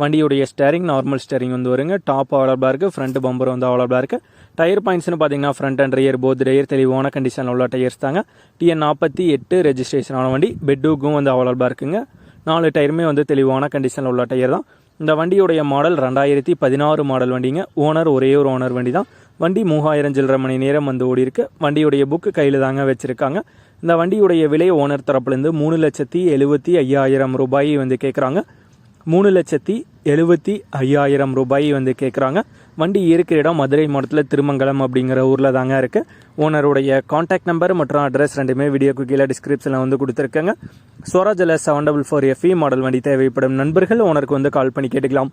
வண்டியுடைய steering normal steering வந்து வருங்க. டாப் அவைலபிளாக இருக்குது ஃப்ரண்ட் பம்பர் வந்து அவைலபிளாக இருக்குது டயர் பாயிண்ட்ஸ்னு பார்த்தீங்கன்னா front and rear both tyre தெளிவான கண்டிஷனில் உள்ள டயர்ஸ் தாங்க. டிஎன் நாற்பத்தி எட்டு ரெஜிஸ்ட்ரேஷன் வண்டி பெட்டுக்கும் வந்து அவைலபிளாக இருக்குங்க நாலு டயருமே வந்து தெளிவான கண்டிஷனில் உள்ள டயர் தான். இந்த வண்டியுடைய மாடல் ரெண்டாயிரத்தி பதினாறு மாடல் வண்டிங்க. ஓனர் ஒரே ஒரு ஓனர் வண்டி தான் வண்டி மூவாயிரம் சில்லரை மணி நேரம் வந்து ஓடி இருக்கு. வண்டியுடைய புக்கு கையில் தாங்க வச்சுருக்காங்க. இந்த வண்டியுடைய விலை ஓனர் தரப்புலேருந்து மூணு லட்சத்தி எழுபத்தி ஐயாயிரம் ரூபாய் வந்து கேட்குறாங்க மூணு லட்சத்தி எழுபத்தி ஐயாயிரம் ரூபாய் வந்து கேட்குறாங்க வண்டி இருக்கிற இடம் மதுரை மாவட்டத்தில் திருமங்கலம் அப்படிங்கிற ஊரில் தாங்க இருக்குது ஓனருடைய காண்டாக்ட் நம்பர் மற்றும் அட்ரஸ் ரெண்டுமே வீடியோக்கு கீழே டிஸ்கிரிப்ஷனில் வந்து கொடுத்துருக்கேங்க. ஸ்வராஜில் seven double four FE model வண்டி தேவைப்படும் நண்பர்கள் ஓனருக்கு வந்து கால் பண்ணி கேட்டுக்கலாம்.